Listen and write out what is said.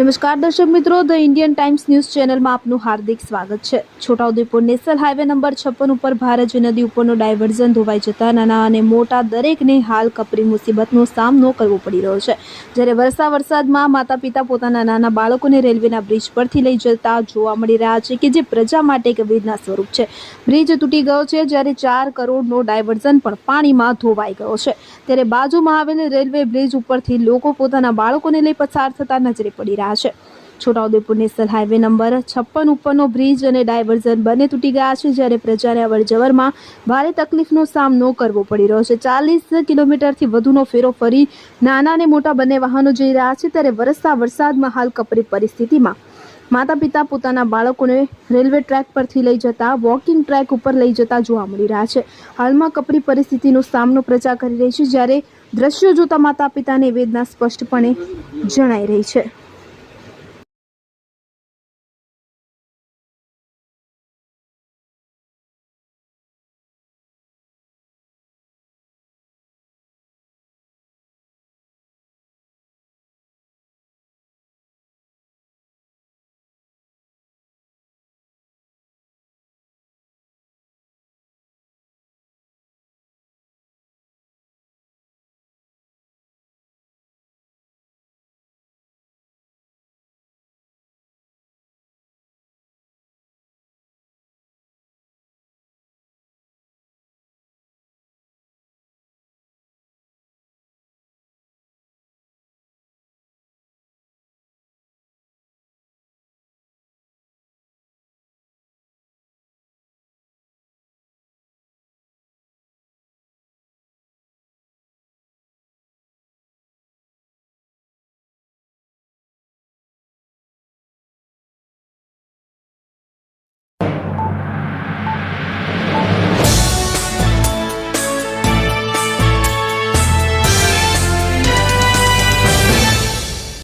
નમસ્કાર દર્શક મિત્રો ધ ઇન્ડિયન ટાઈમ્સ ન્યૂઝ ચેનલમાં આપનું હાર્દિક સ્વાગત છે. છોટાઉદેપુર નેશનલ હાઈવે નંબર છપ્પન ઉપર ભારેજ નદી ઉપરનો ડાયવર્ઝન ધોવાઈ જતા નાના અને મોટા દરેકને હાલ કપરી મુસીબતનો સામનો કરવો પડી રહ્યો છે. જ્યારે વરસા વરસાદમાં માતા પિતા પોતાના નાના બાળકોને રેલવેના બ્રિજ પરથી લઈ જતા જોવા મળી રહ્યા છે કે જે પ્રજા માટે એક વેદના સ્વરૂપ છે. બ્રિજ તૂટી ગયો છે જ્યારે ચાર કરોડનો ડાયવર્ઝન પણ પાણીમાં ધોવાઈ ગયો છે. ત્યારે બાજુમાં આવેલ રેલવે બ્રિજ ઉપરથી લોકો પોતાના બાળકોને લઈ પસાર થતા નજરે પડી રહ્યા છે. છોટાઉદેપુર નેશનલ હાઈવે નંબર છપ્પન ઉપરનો બ્રિજ અને ડાયવર્ઝન બંને તૂટી ગયા છે. જ્યારે પ્રજાને અવરજવરમાં ભારે તકલીફનો સામનો કરવો પડી રહ્યો છે. ચાલીસ કિલોમીટરથી વધુનો ફેરો ફરી નાના અને મોટા બંને વાહનો જઈ રહ્યા છે. ત્યારે વરસતા વરસાદમાં હાલ કપરી પરિસ્થિતિમાં. માતા પિતા પોતાના બાળકોને રેલવે ટ્રેક પરથી લઈ જતા, વોકિંગ ટ્રેક ઉપર લઈ જતા જોવા મળી રહ્યા છે. હાલમાં કપરી પરિસ્થિતિનો સામનો પ્રજા કરી રહી છે, જ્યારે દ્રશ્યો જોતા માતા પિતાની વેદના સ્પષ્ટપણે જણાઈ રહી છે.